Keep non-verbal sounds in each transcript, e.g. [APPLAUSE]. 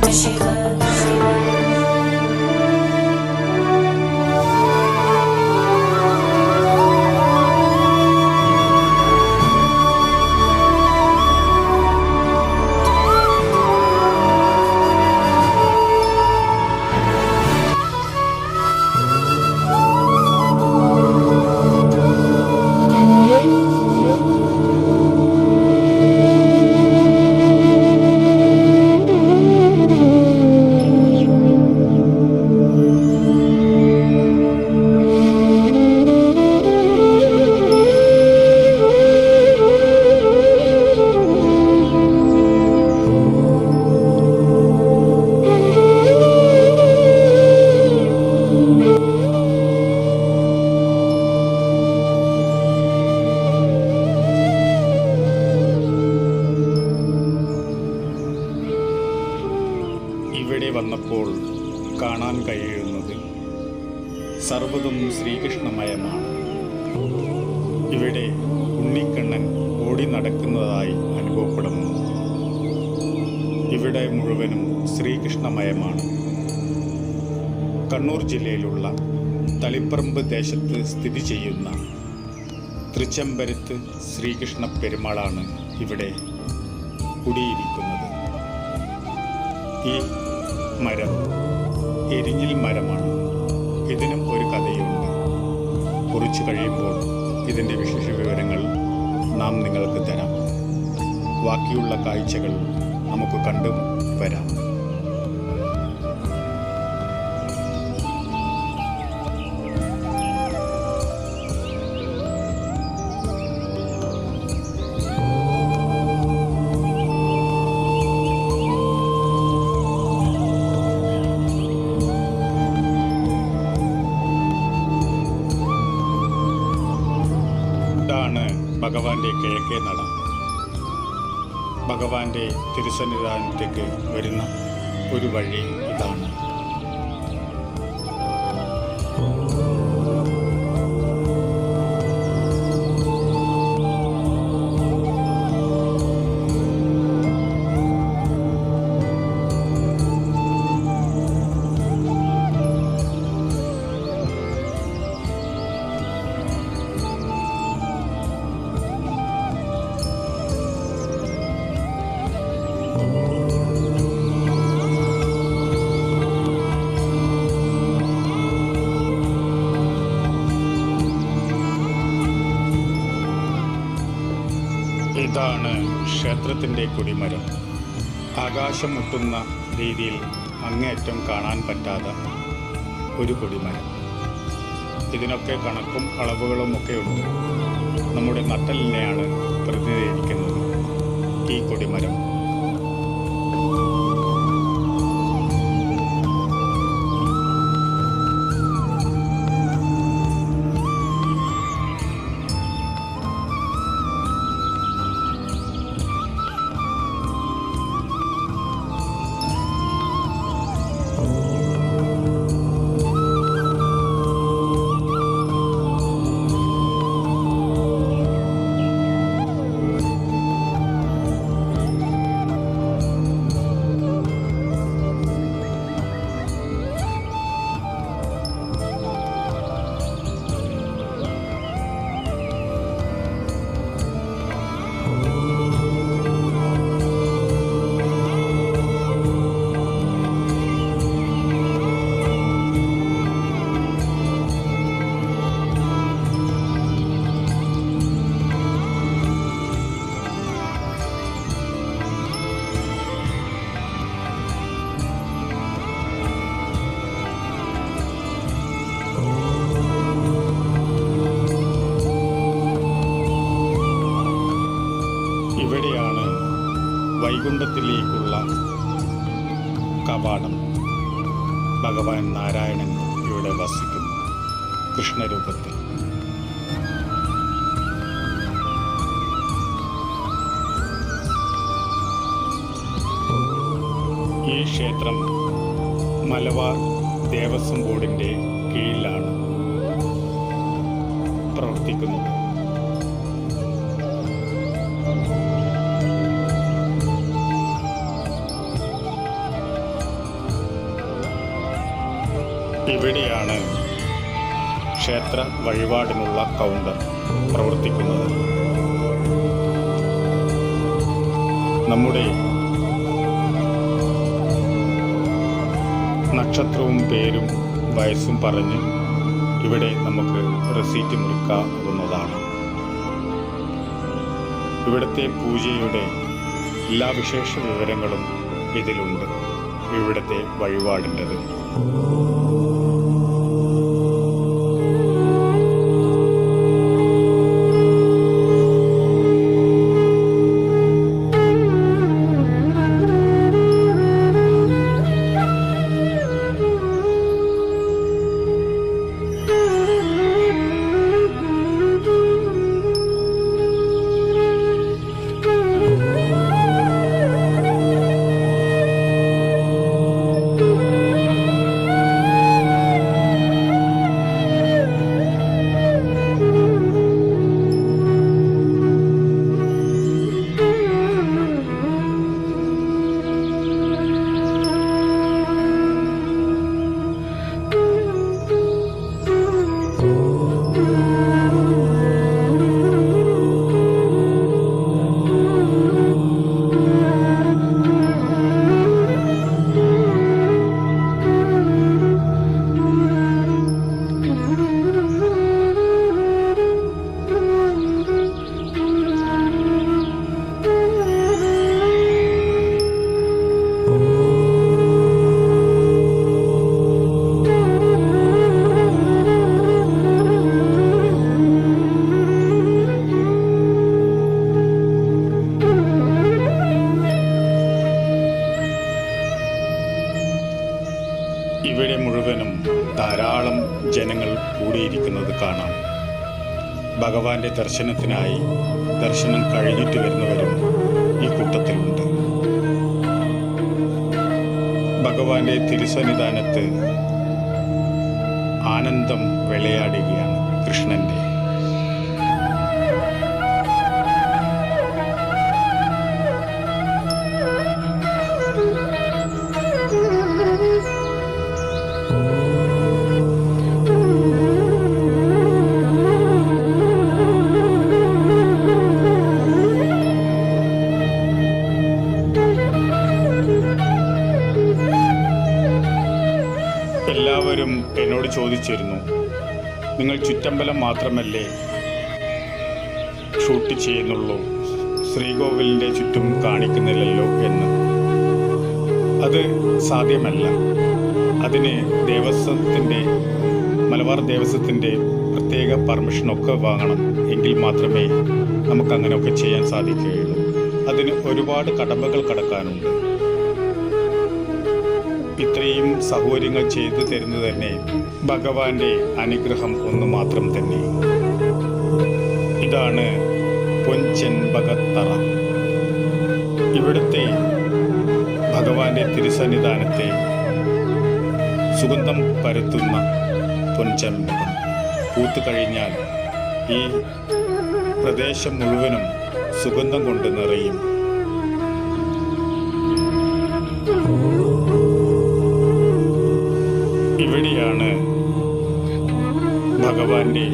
ഇവിടെ കാണാൻ കഴിയുന്നത് സർവതും ശ്രീകൃഷ്ണമയമാണ്. ഇവിടെ ഉണ്ണിക്കണ്ണൻ ഓടി നടക്കുന്നതായി അനുഭവപ്പെടുന്നു. ഇവിടെ മുഴുവനും ശ്രീകൃഷ്ണമയമാണ്. കണ്ണൂർ ജില്ലയിലുള്ള തളിപ്പറമ്പ് ദേശത്ത് സ്ഥിതി ചെയ്യുന്ന തൃച്ചംബരത്ത് ശ്രീകൃഷ്ണ പെരുമാളാണ് ഇവിടെ കുടിയിരിക്കുന്നത്. ഈ മരം എരിഞ്ഞിൽ മരമാണ്. ഇതിനും ഒരു കഥയുണ്ട്. കുറിച്ചു കഴിയുമ്പോൾ ഇതിന്റെ വിശേഷ വിവരങ്ങൾ നാം നിങ്ങൾക്ക് തരാം. ബാക്കിയുള്ള കാഴ്ചകൾ നമുക്ക് കണ്ടും വരാം. ഭഗവാന്റെ കിഴക്കേ നട. ഭഗവാന്റെ തിരുസന്നിധാനത്തേക്ക് വരുന്ന ഒരു വഴി ഇതാണ്. ഇതാണ് ക്ഷേത്രത്തിന്റെ കൊടിമരം. ആകാശം മുട്ടുന്ന രീതിയിൽ അങ്ങേയറ്റം കാണാൻ പറ്റാത്ത ഒരു കൊടിമരം. ഇതിനൊക്കെ കണക്കും അളവുകളും ഒക്കെ ഉണ്ട്. നമ്മുടെ നട്ടലിനെയാണ് പ്രതിനിധീകരിക്കുന്നത് ഈ കൊടിമരം. ഭഗവാൻ നാരായണൻ ഇവിടെ വസിക്കുന്നു. കൃഷ്ണരൂപത്തിൽ. ഈ ക്ഷേത്രം മലബാർ ദേവസ്വം ബോർഡിന്റെ കീഴിലാണ് പ്രവർത്തിക്കുന്നത്. ഇവിടെയാണ് ക്ഷേത്ര വഴിപാടിനുള്ള കൗണ്ടർ പ്രവർത്തിക്കുന്നത്. നമ്മുടെ നക്ഷത്രവും പേരും വയസ്സും പറഞ്ഞ് ഇവിടെ നമുക്ക് റെസീറ്റ് മുറിക്കാവുന്നതാണ്. ഇവിടുത്തെ പൂജയുടെ എല്ലാ വിശേഷ വിവരങ്ങളും ഇതിലുണ്ട്. ഇവിടുത്തെ വഴിപാടിന്റെത്. ഭഗവാന്റെ തിരുസന്നിധാനത്ത് ആനന്ദം വിളയാടുകയാണ് കൃഷ്ണന്റെ ചുറ്റമ്പലം മാത്രമല്ലേ ഷൂട്ട് ചെയ്യുന്നുള്ളൂ. ശ്രീകോവിലിന്റെ ചുറ്റും കാണിക്കുന്നില്ലല്ലോ എന്ന്. അത് സാധ്യമല്ല. അതിന് ദേവസ്വത്തിന്റെ മലബാർ ദേവസ്വത്തിന്റെ പ്രത്യേക പെർമിഷനൊക്കെ വാങ്ങണം എങ്കിൽ മാത്രമേ നമുക്കങ്ങനെയൊക്കെ ചെയ്യാൻ സാധിക്കുകയുള്ളൂ. അതിന് ഒരുപാട് കടമ്പകൾ കടക്കാനുണ്ട്. ഇത്രയും സൗകര്യങ്ങൾ ചെയ്തു തരുന്നത് തന്നെ ഭഗവാന്റെ അനുഗ്രഹം ഒന്ന് മാത്രം തന്നെ. ഇതാണ് പൊൻചെൻപകത്തറ ഇവിടുത്തെ ഭഗവാന്റെ തിരുസന്നിധാനത്തെ സുഗന്ധം പരത്തുന്ന പൊൻചെമ്പകം പൂത്തു കഴിഞ്ഞാൽ ഈ പ്രദേശം മുഴുവനും സുഗന്ധം കൊണ്ട് നിറയും. ഇവിടെയാണ് ഭഗവാന്റെ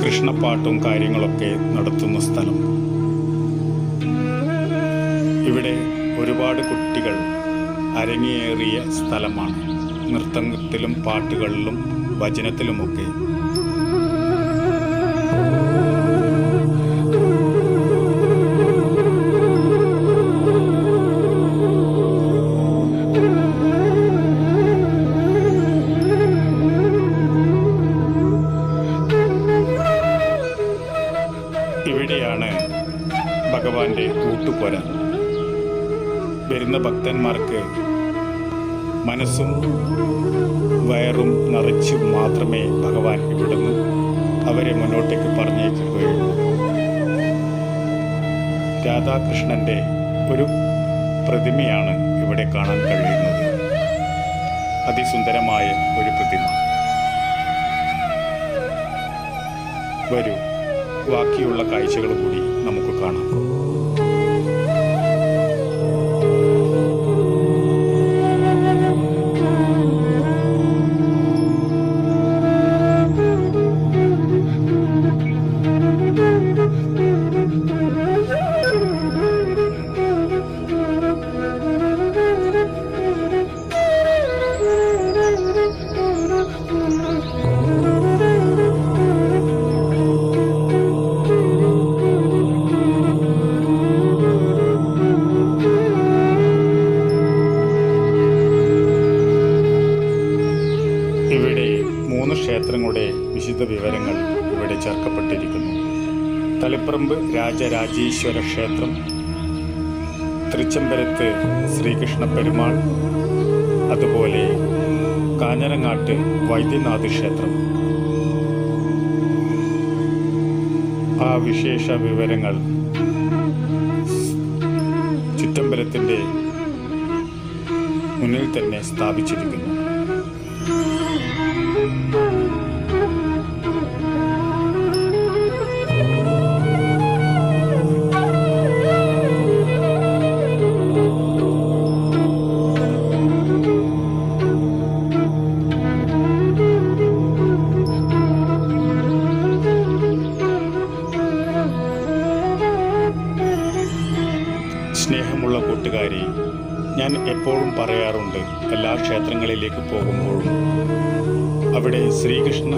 കൃഷ്ണപ്പാട്ടും കാര്യങ്ങളൊക്കെ നടത്തുന്ന സ്ഥലം. ഇവിടെ ഒരുപാട് കുട്ടികൾ അരങ്ങേറിയ സ്ഥലമാണ്. നൃത്തത്തിലും പാട്ടുകളിലും വചനത്തിലുമൊക്കെ ഭക്തന്മാർക്ക് മനസ്സും വയറും നിറച്ചു മാത്രമേ ഭഗവാൻ ഇവിടുന്ന് അവരെ മുന്നോട്ടേക്ക് പറഞ്ഞേക്കുകയുള്ളൂ രാധാകൃഷ്ണന്റെ ഒരു പ്രതിമയാണ് ഇവിടെ കാണാൻ കഴിയുന്നത്. അതിസുന്ദരമായ ഒരു പ്രതിമ. വരൂ ബാക്കിയുള്ള കാഴ്ചകൾ കൂടി നമുക്ക് കാണാം. ക്ഷേത്രം തൃച്ചംബരത്ത് ശ്രീകൃഷ്ണ പെരുമാൾ അതുപോലെ കാഞ്ഞരങ്ങാട്ട് വൈദ്യനാഥ് ക്ഷേത്രം ആ വിശേഷ വിവരങ്ങൾ ചുറ്റമ്പലത്തിന്റെ മുന്നിൽ തന്നെ സ്ഥാപിച്ചിരിക്കുന്നു. ഞാൻ എപ്പോഴും പറയാറുണ്ട് എല്ലാ ക്ഷേത്രങ്ങളിലേക്ക് പോകുമ്പോഴും അവിടെ ശ്രീകൃഷ്ണ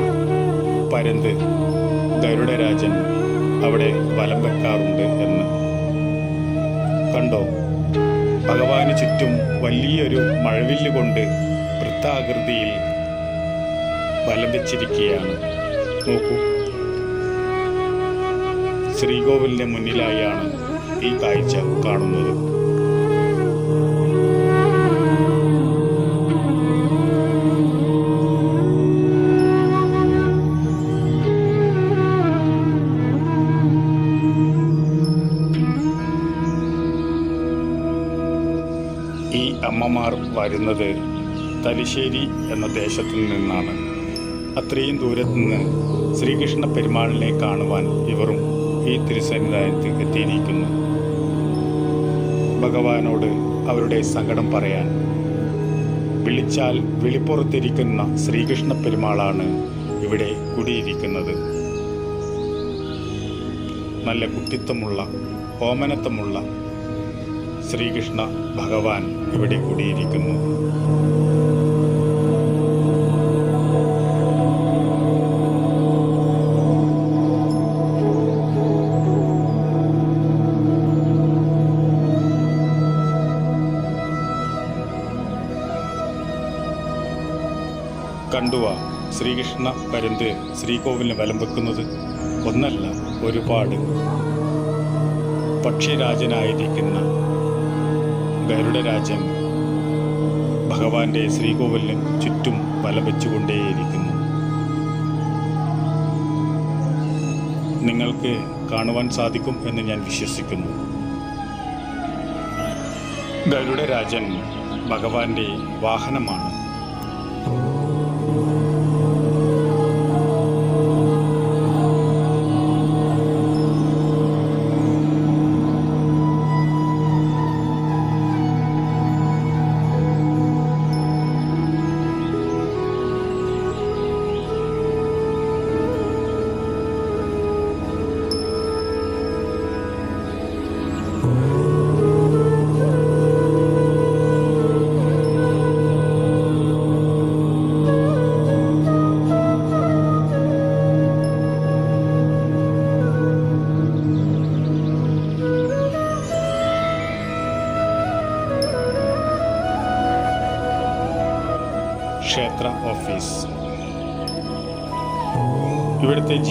പരന്ത് ഗരുഡരാജൻ അവിടെ വലം വെക്കാറുണ്ട് എന്ന്. കണ്ടോ? ഭഗവാന് ചുറ്റും വലിയൊരു മഴവില്ല് കൊണ്ട് വൃത്താകൃതിയിൽ വലം വെച്ചിരിക്കുകയാണ്. നോക്കൂ. ശ്രീകോവിലിന്റെ മുന്നിലായാണ് ഈ കാഴ്ച കാണുന്നത്. വരുന്നത് തലശ്ശേരി എന്ന ദേശത്തു നിന്നാണ്. അത്രയും ദൂരത്തു നിന്ന് ശ്രീകൃഷ്ണ പെരുമാളിനെ കാണുവാൻ ഇവരും ഈ തിരുസന്നിധാനത്ത് എത്തിയിരിക്കുന്നു. ഭഗവാനോട് അവരുടെ സങ്കടം പറയാൻ വിളിച്ചാൽ വിളിപ്പുറത്തിരിക്കുന്ന ശ്രീകൃഷ്ണ പെരുമാളാണ് ഇവിടെ കുടിയിരിക്കുന്നത്. നല്ല കുട്ടിത്വമുള്ള ഓമനത്വമുള്ള ശ്രീകൃഷ്ണ ഭഗവാൻ ഇവിടെ കൂടിയിരിക്കുന്നു. കണ്ടുവ ശ്രീകൃഷ്ണ പരന്ത് ശ്രീകോവിലിന് വലം വെക്കുന്നത്. ഒന്നല്ല ഒരുപാട്. പക്ഷിരാജനായിരിക്കുന്ന ഗരുഡരാജൻ ഭഗവാന്റെ ശ്രീകോവിലിന് ചുറ്റും വല വെച്ചുകൊണ്ടേയിരിക്കുന്നു. നിങ്ങൾക്ക് കാണുവാൻ സാധിക്കും എന്ന് ഞാൻ വിശ്വസിക്കുന്നു. ഗരുഡരാജൻ ഭഗവാന്റെ വാഹനമാണ്.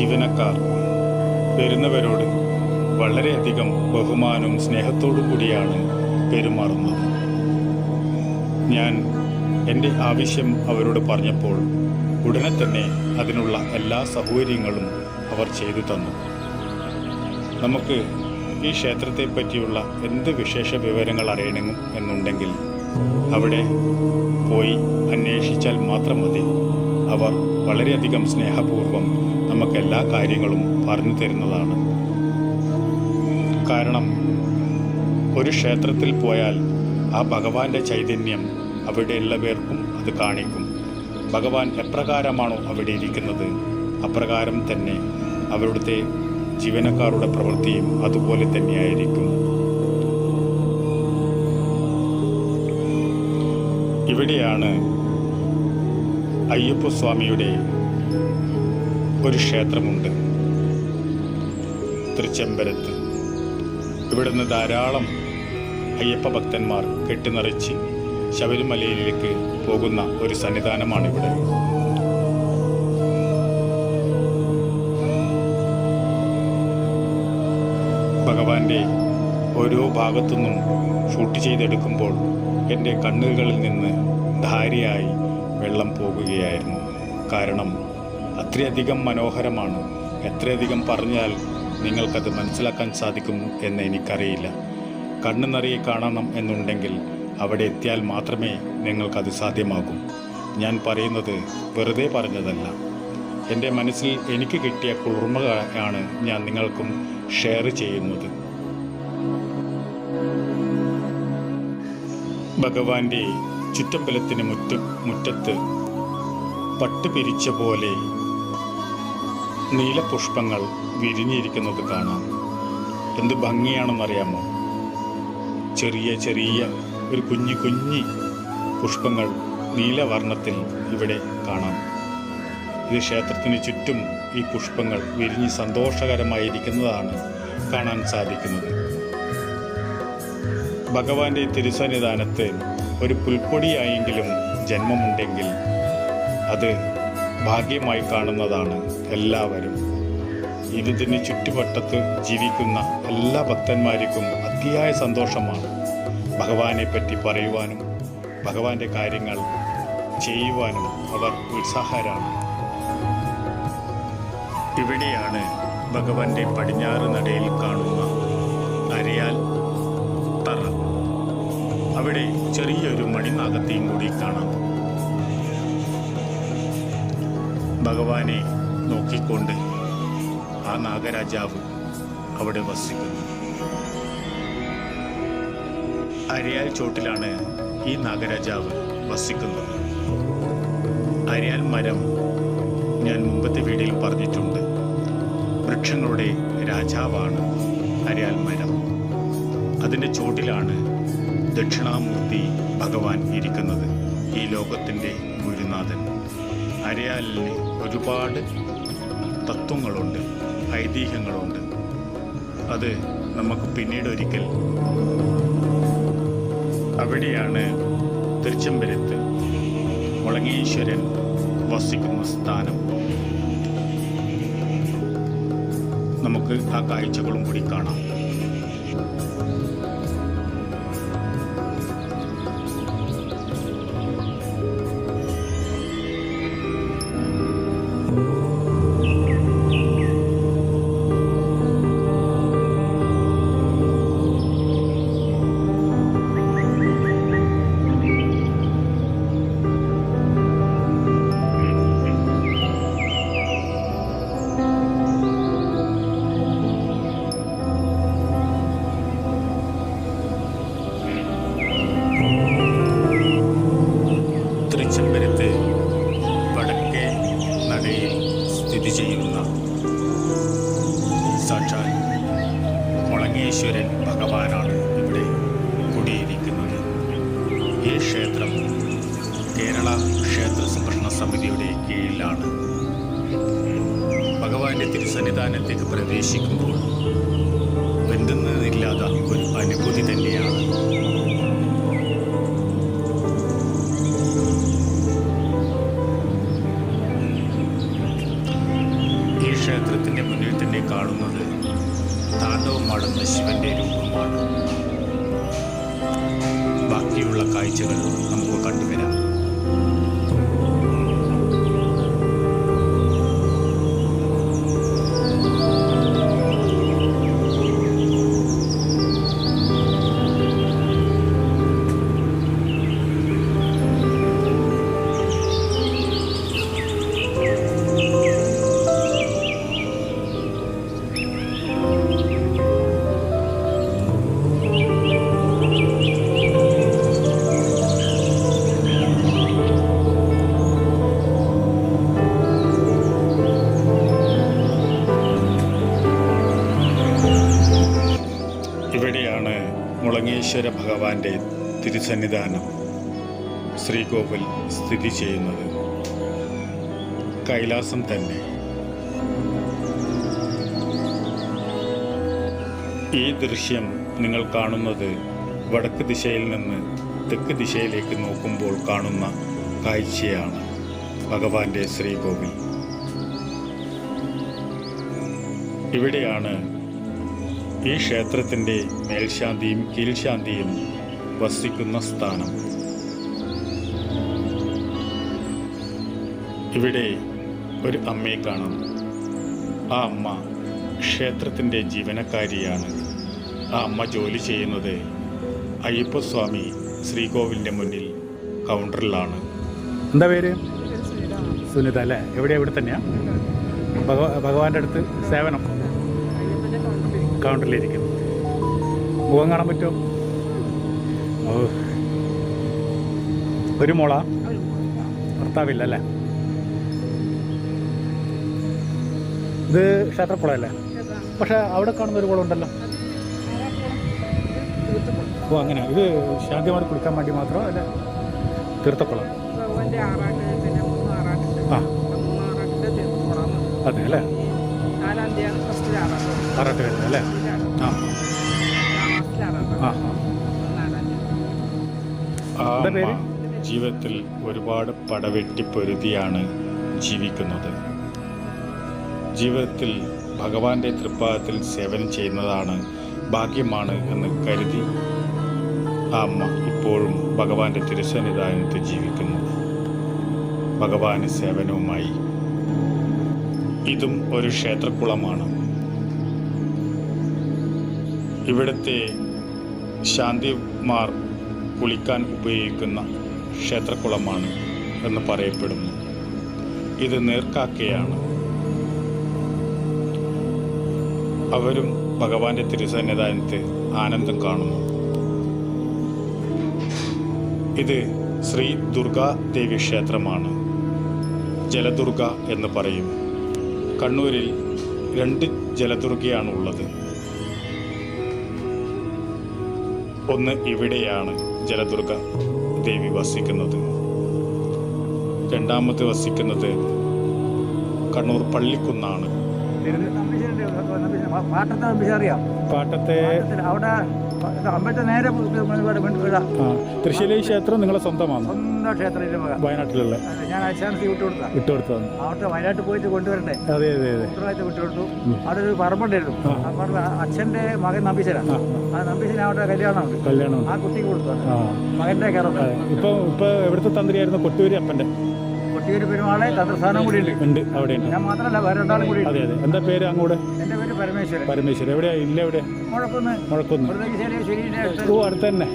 ജീവനക്കാർ. വരുന്നവരോട് വളരെയധികം ബഹുമാനവും സ്നേഹത്തോടു കൂടിയാണ് പെരുമാറുന്നത്. ഞാൻ എന്റെ ആവശ്യം അവരോട് പറഞ്ഞപ്പോൾ ഉടനെ തന്നെ അതിനുള്ള എല്ലാ സൗകര്യങ്ങളും അവർ ചെയ്തു തന്നു. നമുക്ക് ഈ ക്ഷേത്രത്തെ പറ്റിയുള്ള എന്ത് വിശേഷ വിവരങ്ങൾ അറിയണം എന്നുണ്ടെങ്കിൽ അവിടെ പോയി അന്വേഷിച്ചാൽ മാത്രം മതി. അവർ വളരെയധികം സ്നേഹപൂർവം നമുക്ക് എല്ലാ കാര്യങ്ങളും പറഞ്ഞു തരുന്നതാണ്. കാരണം ഒരു ക്ഷേത്രത്തിൽ പോയാൽ ആ ഭഗവാന്റെ ചൈതന്യം അവിടെയുള്ള പേർക്കും അത് കാണിക്കും. ഭഗവാൻ എപ്രകാരമാണോ അവിടെ ഇരിക്കുന്നത് അപ്രകാരം തന്നെ അവരുടെ ജീവനക്കാരുടെ പ്രവൃത്തിയും അതുപോലെ തന്നെയായിരിക്കും. ഇവിടെയാണ് അയ്യപ്പസ്വാമിയുടെ ഒരു ക്ഷേത്രമുണ്ട്. തൃച്ചെമ്പരത്ത് ഇവിടുന്ന് ധാരാളം അയ്യപ്പ ഭക്തന്മാർ കെട്ടിനിറച്ച് ശബരിമലയിലേക്ക് പോകുന്ന ഒരു സന്നിധാനമാണ് ഇവിടെ ഭഗവാന്റെ ഓരോ ഭാഗത്തു നിന്നും ഷൂട്ട് ചെയ്തെടുക്കുമ്പോൾ എന്റെ കണ്ണുകളിൽ നിന്ന് ധാരയായി വെള്ളം പോകുകയായിരുന്നു. കാരണം അത്രയധികം മനോഹരമാണ്. എത്രയധികം പറഞ്ഞാൽ നിങ്ങൾക്കത് മനസ്സിലാക്കാൻ സാധിക്കും എന്ന് എനിക്കറിയില്ല. കണ്ണു നിറയെ കാണണം എന്നുണ്ടെങ്കിൽ അവിടെ എത്തിയാൽ മാത്രമേ നിങ്ങൾക്കത് സാധ്യമാകൂ. ഞാൻ പറയുന്നത് വെറുതെ പറഞ്ഞതല്ല. എന്റെ മനസ്സിൽ എനിക്ക് കിട്ടിയ കുളിർമയാണ് ഞാൻ നിങ്ങൾക്കും ഷെയർ ചെയ്യുന്നത്. ഭഗവാന്റെ ചുറ്റമ്പലത്തിന് മുറ്റ മുറ്റത്ത് പട്ട് പിരിച്ച പോലെ നീലപുഷ്പങ്ങൾ വിരിഞ്ഞിരിക്കുന്നത് കാണാം. എന്ത് ഭംഗിയാണെന്നറിയാമോ? ചെറിയ ചെറിയ ഒരു കുഞ്ഞു കുഞ്ഞി പുഷ്പങ്ങൾ നീലവർണത്തിൽ ഇവിടെ കാണാം. ഇത് ക്ഷേത്രത്തിന് ചുറ്റും ഈ പുഷ്പങ്ങൾ വിരിഞ്ഞ് സന്തോഷകരമായിരിക്കുന്നതാണ് കാണാൻ സാധിക്കുന്നത്. ഭഗവാന്റെ തിരുസന്നിധാനത്ത് ഒരു പുൽക്കൊടിയായെങ്കിലും ജന്മമുണ്ടെങ്കിൽ അത് ഭാഗ്യമായി കാണുന്നതാണ് എല്ലാവരും. ഇതിന് ചുറ്റുവട്ടത്ത് ജീവിക്കുന്ന എല്ലാ ഭക്തന്മാർക്കും അതിയായ സന്തോഷമാണ്. ഭഗവാനെ പറ്റി പറയുവാനും ഭഗവാന്റെ കാര്യങ്ങൾ ചെയ്യുവാനും അവർ ഉത്സാഹരാണ്. ഇവിടെയാണ് ഭഗവാന്റെ പടിഞ്ഞാറ് നടയിൽ കാണുന്ന ചെറിയൊരു മണിനാഗത്തെയും കൂടി കാണാം. ഭഗവാനെ നോക്കിക്കൊണ്ട് ആ നാഗരാജാവ് അവിടെ വസിക്കുന്നു. അരയാൽ ചോട്ടിലാണ് ഈ നാഗരാജാവ് വസിക്കുന്നത്. അരയാൽ മരം ഞാൻ മുമ്പത്തെ വീഡിയോയിൽ പറഞ്ഞിട്ടുണ്ട്. വൃക്ഷങ്ങളുടെ രാജാവാണ് അരയാൽ മരം. അതിന്റെ ചോട്ടിലാണ് ദക്ഷിണാമൂർത്തി ഭഗവാൻ ഇരിക്കുന്നത് ഈ ലോകത്തിന്റെ ഗുരുനാഥൻ. അരയാലിന് ഒരുപാട് തത്വങ്ങളുണ്ട് ഐതിഹ്യങ്ങളുണ്ട്. അത് നമുക്ക് പിന്നീട് ഒരിക്കൽ അവിടെയാണ് തിരുച്ചമ്പരത്ത് മുളങ്ങീശ്വരൻ വസിക്കുന്ന സ്ഥാനം. നമുക്ക് ആ കാഴ്ചകളും കൂടി കാണാം. ക്ഷേത്രം കേരള ക്ഷേത്ര സംരക്ഷണ സമിതിയുടെ കീഴിലാണ്. ഭഗവാന്റെ തിരുസന്നിധാനത്തേക്ക് പ്രവേശിക്കുമ്പോൾ വെന്തുന്നതില്ലാത്ത ഒരു അനുഭൂതി തന്നെയാണ് തിരുസന്നിധാനം ശ്രീകോവിൽ സ്ഥിതി ചെയ്യുന്നത്. കൈലാസം തന്നെ. ഈ ദൃശ്യം നിങ്ങൾ കാണുന്നത് വടക്ക് ദിശയിൽ നിന്ന് തെക്ക് ദിശയിലേക്ക് നോക്കുമ്പോൾ കാണുന്ന കാഴ്ചയാണ് ഭഗവാന്റെ ശ്രീകോവിൽ. ഇവിടെയാണ് ഈ ക്ഷേത്രത്തിന്റെ മേൽശാന്തിയും കീഴ്ശാന്തിയും വസിക്കുന്ന സ്ഥാനം. ഇവിടെ ഒരു അമ്മയെ കാണുന്നു ആ അമ്മ ക്ഷേത്രത്തിന്റെ ജീവനക്കാരിയാണ്. ആ അമ്മ ജോലി ചെയ്യുന്നത് അയ്യപ്പസ്വാമി ശ്രീകോവിലിന്റെ മുന്നിൽ കൗണ്ടറിലാണ്. എന്താ പേര്? സുനിത. അല്ലേ? എവിടെ ഇവിടെ തന്നെയാ? ഭഗവാ ഭഗവാന്റെ അടുത്ത് സേവനം. കൗണ്ടറിലിരിക്കുന്നു മുഖം കാണാൻ പറ്റുമോ? ഒരു മോള? ഭർത്താവില്ല അല്ലേ ഇത് ക്ഷേത്രക്കുളമല്ലേ പക്ഷെ അവിടെ കാണുന്ന ഒരു കുളം ഉണ്ടല്ലോ ഓ അങ്ങനെ. ഇത് ശാന്തിമാർ കുളിക്കാൻ വേണ്ടി മാത്രം അല്ല? തീർത്ഥക്കുളം ആറാട്ടുണ്ട് ആ. അതെ അല്ലേ? ആറാട്ട് വരുന്നത് അല്ലേ? ആ. ജീവിതത്തിൽ ഒരുപാട് പടവെട്ടി പൊരുതിയാണ് ജീവിക്കുന്നത്. ജീവിതത്തിൽ ഭഗവാന്റെ തൃപ്പാദത്തിൽ സേവനം ചെയ്യുന്നതാണ് ഭാഗ്യമാണ് എന്ന് കരുതി ആ അമ്മ ഇപ്പോഴും ഭഗവാന്റെ തിരുസന്നിധാനത്ത് ജീവിക്കുന്നു. ഭഗവാന് സേവനവുമായി. ഇതും ഒരു ക്ഷേത്രക്കുളമാണ്. ഇവിടുത്തെ ശാന്തിമാർ കുളിക്കാൻ ഉപയോഗിക്കുന്ന ക്ഷേത്രക്കുളമാണ് എന്ന് പറയപ്പെടുന്നു. ഇത് നേർക്കാക്കയാണ്. അവരും ഭഗവാന്റെ തിരുസന്നിധാനത്ത് ആനന്ദം കാണുന്നു. ഇത് ശ്രീ ദുർഗാ ദേവി ക്ഷേത്രമാണ്. ജലദുർഗ എന്ന് പറയും. കണ്ണൂരിൽ രണ്ട് ജലദുർഗയാണ് ഉള്ളത്. ഒന്ന് ഇവിടെയാണ്. ജലദുർഗ ദേവി വസിക്കുന്നത്. രണ്ടാമത് വസിക്കുന്നത് കണ്ണൂർ പള്ളിക്കുന്നാണ്. പാട്ടത്തെ അവിടെ തൃശ്ശൂലി ക്ഷേത്രം നിങ്ങളെ സ്വന്തമാണ്? സ്വന്തം ക്ഷേത്രത്തിലെ മക വയനാട്ടിലുള്ള. ഞാൻ അച്ഛാനത്തി വിട്ടുകൊടുത്ത വിട്ടുകൊടുത്തതാണ് അവിടെ വയനാട്ടിൽ പോയിട്ട് കൊണ്ടുവരണ്ടേ? അതെ അതെ അതെ. ഉത്തരവാദിത്തം വിട്ടുകൊടുത്തു അവിടെ ഒരു പറമ്പുണ്ടായിരുന്നു. ആ. പറമ്പ് അച്ഛന്റെ മകൻ നമ്പീശനാണ് ആ. നമ്പീശന് അവിടെ കല്യാണമുണ്ട്. കല്യാണം ആ കുട്ടിക്ക് കൊടുത്തു. ആ. മകന്റെ അതെ. ഇപ്പൊ ഇപ്പൊ എവിടുത്തെ തന്ത്രിയായിരുന്നു? കൊട്ടൂരി അപ്പന്റെ കൊട്ടിയൂര് പെരുമാളെ തന്ത്രസ്ഥാനം കൂടി ഉണ്ട് അവിടെ ഞാൻ മാത്രമല്ല വേറെ രണ്ടാളും കൂടി അതെ അതെ. എന്താ പേര് അങ്ങോട്ട് പരമേശ്വരൻ. പരമേശ്വരൻ. എവിടെയാ? ഇല്ല എവിടെ? മുഴക്കൊന്ന്. മുഴക്കുന്ന്. ഓ അടുത്ത് തന്നെ.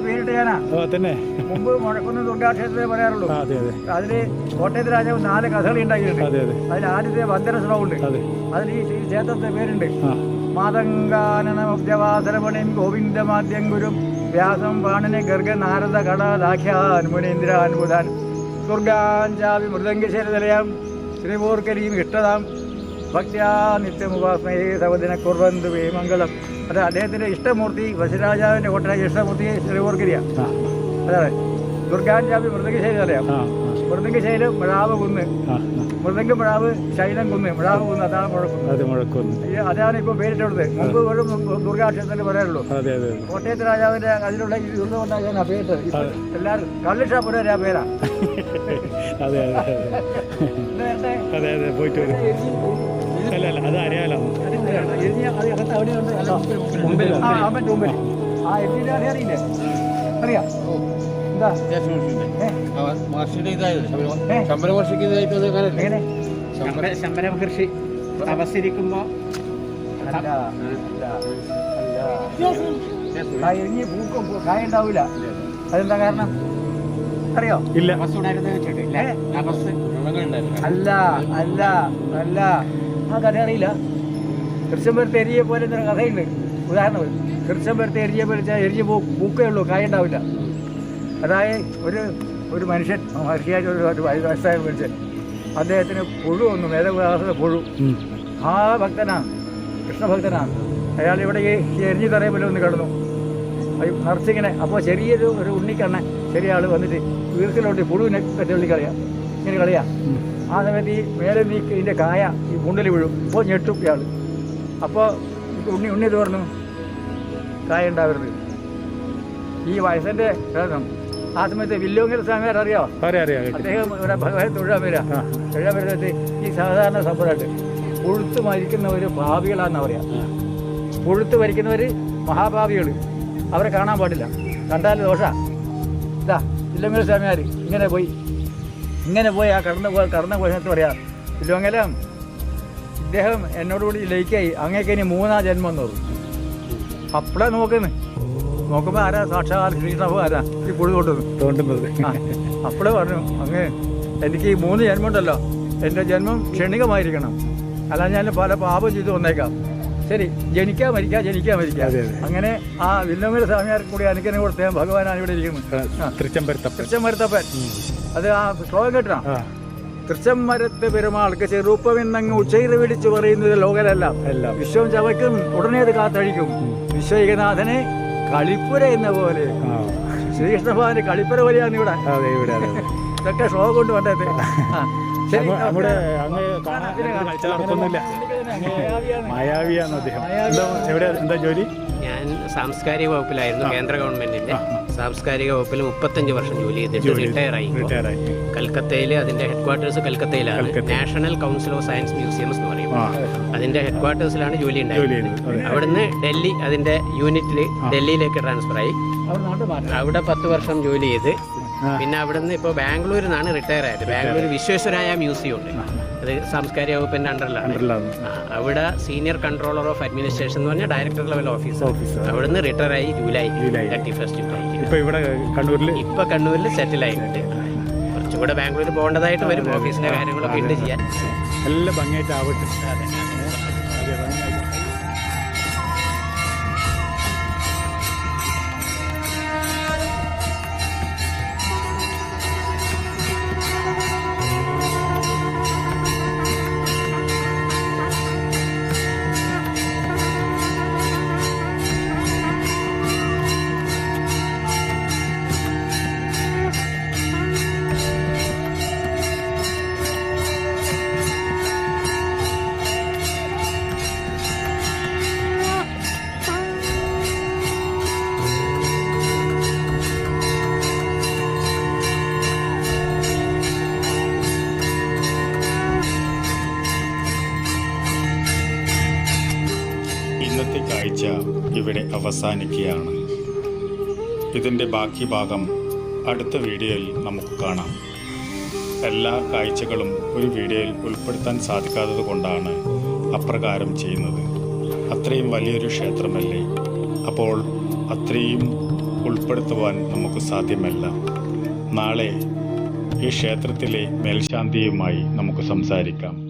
പേരിട്ട് ഞാനാ. ഓ തന്നെ. മുമ്പ് മുഴക്കുന്ന് ദുർഗാക്ഷേത്രത്തെ പറയാറുള്ളൂ. അതെ അതെ. അതിൽ കോട്ടയത്ത് രാജാവ് നാല് കഥകളി ഉണ്ടാക്കിയിട്ടുണ്ട്. അതെ അതെ. അതിൽ ആദ്യത്തെ വന്ദനശ്രവമുണ്ട് അതെ. അതിൽ ഈ ക്ഷേത്രത്തെ പേരുണ്ട്. ആ. മാതങ്കാനനമുദ്യവാസരമണിം ഗോവിന്ദമാദ്യം ഗുരു വ്യാസം പാണിനെ ഗർഗ നാരദ കട മുനീന്ദ്രാൻ ബുധാൻ. ദുർഗാഞ്ചാവി മൃദംഗശേരതലയാം ശ്രീപൂർക്കരിയും ഇഷ്ടതാം. ഭക്ത്യാ നിത്യമുപാസ്മേ സവദിന കുർബന്ധു വേ മംഗളം. അത് അദ്ദേഹത്തിന്റെ ഇഷ്ടമൂർത്തി വശരാജാവിന്റെ കോട്ടരാജ ഇഷ്ടമൂർത്തി ശ്രീപൂർക്കരിയാണ് ആ. അതാണ് മൃദംഗശൈലി അറിയാം. മൃദംഗശൈലം മിഴാവ് കുന്ന്. മൃദംഗ മിഴാവ് ശൈലം കുന്ന്. മിഴാവ് കുന്ന് അതാണ് മുഴക്കുന്നത് അതെ മുഴക്കുന്ന്. അതാണ് ഇപ്പോൾ പേരിട്ടുള്ളത് മുമ്പ് ഒരു ദുർഗാക്ഷേത്രത്തിൽ പറയാറുള്ളൂ. അതെ അതെ അതെ. കോട്ടയത്ത് രാജാവിന്റെ അതിലുള്ള ഈ ദുരിതമുണ്ടായി ഞാൻ പേരിട്ട് എല്ലാവരും കള്ളിഷാപ്പുര പേരാ. അതെ അതെ അതെ. [LAUGHS] അതെ അതെ. പോയിട്ട് വരും. അല്ല അല്ല അത് അറിയാലോ അറിയാം എന്താ? ശമ്പര ഇതായിട്ട് ശമ്പര- തപസ്സിരിക്കുമ്പോ എരിഞ്ഞ് പൂക്കും കായ ഉണ്ടാവില്ല അതെന്താ കാരണം അറിയോ ഇല്ല. അല്ല അല്ല അല്ല ആ കഥ അറിയില്ല കൃഷ്ണപുരത്ത് എരിയെ പോലെ എന്നൊരു കഥയുണ്ട്. ഉദാഹരണം കൃഷ്ണപുരത്ത് എരിയെ പോലെ എരിഞ്ഞ് പോ പൂക്കേ ഉള്ളൂ കായ ഉണ്ടാവില്ല അതായത് ഒരു ഒരു മനുഷ്യൻ മഹർഷിയായിട്ട് ഒരു ഒരു വയസ്സായ മനുഷ്യൻ. അദ്ദേഹത്തിന് പുഴു ഒന്നും മേധവിലാസ പുഴു. ആ ഭക്തനാണ് കൃഷ്ണഭക്തനാണ് അയാൾ ഇവിടെ ഈ എരിഞ്ഞു തറയെ പോലെ ഒന്ന് കിടന്നു. അയ്യോ, അപ്പോൾ ചെറിയൊരു ഒരു ഉണ്ണിക്കണ്ണൻ ചെറിയ ആൾ വന്നിട്ട് വീർക്കിലോട്ട് പുഴുവിനെ പറ്റി കളിയാ. ഇങ്ങനെ കളിയാ. ആ സമയത്ത് ഈ മേലെ നീക്കി ഇതിന്റെ കായ ഈ മുണ്ടിൽ വീഴും. അപ്പോൾ ഞെട്ടും ഇയാൾ അപ്പോൾ ഉണ്ണി ഉണ്ണി തോർന്നു കായ ഉണ്ടാവരുത്. ഈ വയസ്സിന്റെ കാരണം ആ സമയത്ത് വില്ലോങ്കൽ സ്വാമിയാർ അറിയോ? അറിയാം അറിയാം അദ്ദേഹം ഇവിടെ ഭഗവാൻ തൊഴിലാൻ വരിക. ആ. തൊഴിലാൻ വരുന്നത് ഈ സാധാരണ സഭയായിട്ട് പുഴുത്ത് മരിക്കുന്ന ഒരു ഭാവികളാന്ന് പറയാ. പുഴുത്ത് മരിക്കുന്നവർ മഹാഭാവികൾ അവരെ കാണാൻ പാടില്ല. കണ്ടാൽ ദോഷ. ഇതാ ഇല്ലങ്കൽ സ്വാമിയാർ ഇങ്ങനെ പോയി. ഇങ്ങനെ പോയി ആ കടന്നു പോയി കടന്നു പോയിട്ട് പറയാം. തിരുവങ്ങലം ഇദ്ദേഹം എന്നോടുകൂടി ലയിക്കായി. അങ്ങേക്ക് ഇനി മൂന്നാം ജന്മം എന്ന് പറഞ്ഞു അപ്പഴാ നോക്കുന്നു നോക്കുമ്പോൾ ആരാ സാക്ഷാൽ ശ്രീകൃഷ്ണ ആരാ ഈ പുഴു തോണ്ടുന്നത്. അപ്പോഴേ പറഞ്ഞു അങ്ങ് എനിക്ക് ഈ മൂന്ന് ജന്മമുണ്ടല്ലോ എന്റെ ജന്മം ക്ഷണികമായിരിക്കണം. അല്ല ഞാൻ പല പാപം ചെയ്തു വന്നേക്കാം. ശരി ജനിക്കാൻ മരിക്കാം ജനിക്കാൻ മരിക്കാം. അങ്ങനെ ആ വില്ലമ്മയുടെ സ്വാമിയാർ കൂടി അനുഗ്രഹം കൊടുത്ത ഭഗവാനാണ് ഇവിടെ ഇരിക്കുന്നത്. ആ, തൃച്ചമ്പരത്തപ്പൻ തൃച്ചമരത്തപ്പൻ അത് ആ ശ്ലോകം കേട്ടോ തൃശം മരത്ത് പെരുമാൾക്ക് ചെറുപ്പമെന്നങ്ങ് ഉച്ചയിൽ വിളിച്ചു പറയുന്നത് ലോകരല്ല എല്ലാം. വിശ്വം ചവയ്ക്കും ഉടനെ അത് കാത്തഴിക്കും. വിശ്വൈകനാഥനെ കളിപ്പുര എന്ന പോലെ. ആ. ശ്രീകൃഷ്ണ ഭഗവാന്റെ കളിപ്പുര പോലെയാണ് ഇവിടെ. ഇതൊക്കെ ശ്ലോകം കൊണ്ട് വേണ്ടത് മായാവിയാണ്. അദ്ദേഹം. എന്താ ജോലി? സാംസ്കാരിക വകുപ്പിലായിരുന്നു കേന്ദ്ര ഗവൺമെന്റിന്റെ. സാംസ്കാരിക വകുപ്പിൽ മുപ്പത്തഞ്ച് വർഷം ജോലി ചെയ്തിട്ട് റിട്ടയർ ആയി ഇപ്പോ. റിട്ടയറായി കൽക്കത്തയിൽ അതിന്റെ headquarters കൽക്കത്തയിലാണ്. National council of science museums എന്ന് പറയും. അതിന്റെ ഹെഡ്ക്വാർട്ടേഴ്സിലാണ് ജോലി ഉണ്ടായിരുന്നത് ഉണ്ടായത് അവിടുന്ന് ഡൽഹി അതിന്റെ യൂണിറ്റിൽ ഡൽഹിയിലേക്ക് ട്രാൻസ്ഫർ ആയി. അവിടെ പത്ത് വർഷം ജോലി ചെയ്ത്. പിന്നെ അവിടുന്ന് ഇപ്പോൾ ബാംഗ്ലൂരിൽ നിന്നാണ് റിട്ടയർ ആയത് ബാംഗ്ലൂർ വിശ്വേശ്വരായ മ്യൂസിയം ഉണ്ട്. അത് സാംസ്കാരിക വകുപ്പിന്റെ അണ്ടറിലാണ്. അണ്ടറിലാണ്. അവിടെ സീനിയർ കൺട്രോളർ ഓഫ് അഡ്മിനിസ്ട്രേഷൻ എന്ന് പറഞ്ഞാൽ ഡയറക്ടർ ലെവൽ ഓഫീസർ ഓഫീസർ അവിടുന്ന് റിട്ടയർ ആയി ജൂലൈ ജൂലൈ. തേർട്ടി ഫസ്റ്റ് ഇപ്പൊ ഇവിടെ കണ്ണൂരിൽ ഇപ്പൊ കണ്ണൂരിൽ സെറ്റിൽ ആയിട്ടുണ്ട് കുറച്ചുകൂടെ ബാംഗ്ലൂരിൽ പോകേണ്ടതായിട്ട് വരും ഓഫീസിന്റെ കാര്യങ്ങളൊക്കെ ഉണ്ട് ചെയ്യാൻ. നല്ല ഭംഗിയായിട്ട് ആവട്ടെ ഇന്നത്തെ കാഴ്ച ഇവിടെ അവസാനിക്കുകയാണ്. ഇതിന്റെ ബാക്കി ഭാഗം അടുത്ത വീഡിയോയിൽ നമുക്ക് കാണാം. എല്ലാ കാഴ്ചകളും ഒരു വീഡിയോയിൽ ഉൾപ്പെടുത്താൻ സാധിക്കാത്തത് കൊണ്ടാണ് അപ്രകാരം ചെയ്യുന്നത്. അത്രയും വലിയൊരു ക്ഷേത്രമല്ലേ? അപ്പോൾ അത്രയും ഉൾപ്പെടുത്തുവാൻ നമുക്ക് സാധ്യമല്ല. നാളെ ഈ ക്ഷേത്രത്തിലെ മേൽശാന്തിയുമായി നമുക്ക് സംസാരിക്കാം.